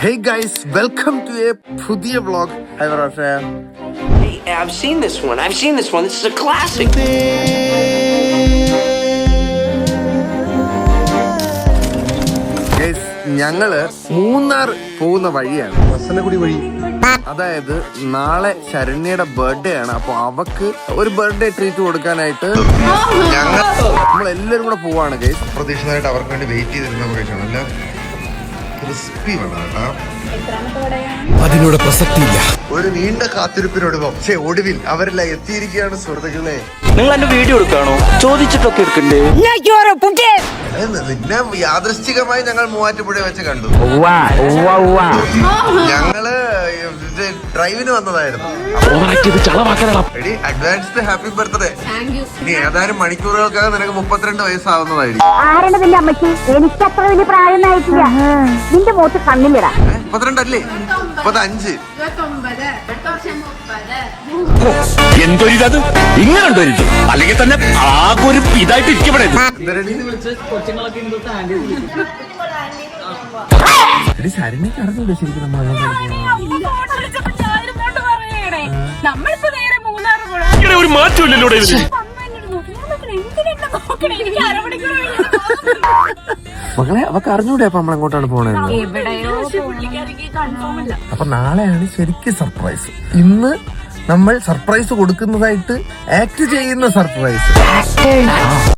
Hey guys, welcome to a പുതിയ vlog. Hi വറാഷ Hey, I've seen this one. I've seen this one. This is a classic. Guys, ഞങ്ങൾ മൂന്നാർ പോകുന്ന വഴിയാണ് വസനഗുടി വഴി അതായത് നാളെ ശരണ്യയുടെ ബർത്ത്ഡേ ആണ് അപ്പൊ അവക്ക് ഒരു ബർത്ത്ഡേ ട്രീറ്റ് കൊടുക്കാനായിട്ട് ഞങ്ങൾ നമ്മൾ എല്ലാവരും കൂടെ പോവാണ് ഗൈസ് പ്രതീക്ഷിതമായിട്ട് അവർക്ക് വേണ്ടി വെയിറ്റ് ചെയ്തിരുന്ന നല്ല ക്രിസ്പി അതിനോട് പ്രസക്തിയില്ല. ഒരു നീണ്ട കാത്തിരിപ്പിനോടൊപ്പം പക്ഷേ ഒടുവിൽ അവരെല്ലാം എത്തിയിരിക്കുകയാണ് സുഹൃത്തുക്കളെ. നിങ്ങൾ എന്റെ വീഡിയോ എടുക്കാണോ ചോദിച്ചിട്ടൊക്കെ എടുക്കണ്ടേ? നിന്നെ യാദൃശ്ചികമായി ഞങ്ങൾ മൂവാറ്റുപുഴ വെച്ച് കണ്ടു. ഞങ്ങൾ ഡ്രൈവിന് വന്നതായിരുന്നു എടി അഡ്വാൻസ്ഡ് ഹാപ്പി ബർത്ത്ഡേ ഇനി ഏതാനും മണിക്കൂറുകൾക്കകം നിനക്ക് മുപ്പത്തിരണ്ട് വയസ്സാവുന്നതായിരിക്കും ആരാണ് നിന്റെ അമ്മച്ചി എനിക്ക് അത്ര വലിയ പ്രായം ആയിട്ടില്ല നിന്റെ മുഖത്ത് കണ്ണിലിടാ മുപ്പത്തിരണ്ടല്ലേ മുപ്പത്തഞ്ച് എന്തൊരിതത് ഇങ്ങനെ ഉണ്ടൊരിത് അല്ലെങ്കിൽ തന്നെ ആകെ ഒരു ഇതായിട്ട് ഇരിക്കപ്പെടേ എന്തരടി? എടി ശരണ്യക്ക് അറിഞ്ഞൂടെ ശരിക്കും നമ്മൾ നമ്മളിപ്പോ നേരെ മൂന്നാറ് പോണം. ഒരു മാറ്റമില്ലല്ലോ മകളെ അവക്ക് അറിഞ്ഞൂടെ അപ്പൊ നമ്മളെങ്ങോട്ടാണ് എങ്ങോട്ടാണ് പോണേന്ന്? എവിടെയോ പുള്ളിക്കാരിക്ക് കൺഫേം ഇല്ല. അപ്പൊ നാളെയാണ് ശരിക്കും സർപ്രൈസ് ഇന്ന് നമ്മൾ സർപ്രൈസ് കൊടുക്കുന്നതായിട്ട് ആക്ട് ചെയ്യുന്ന സർപ്രൈസ്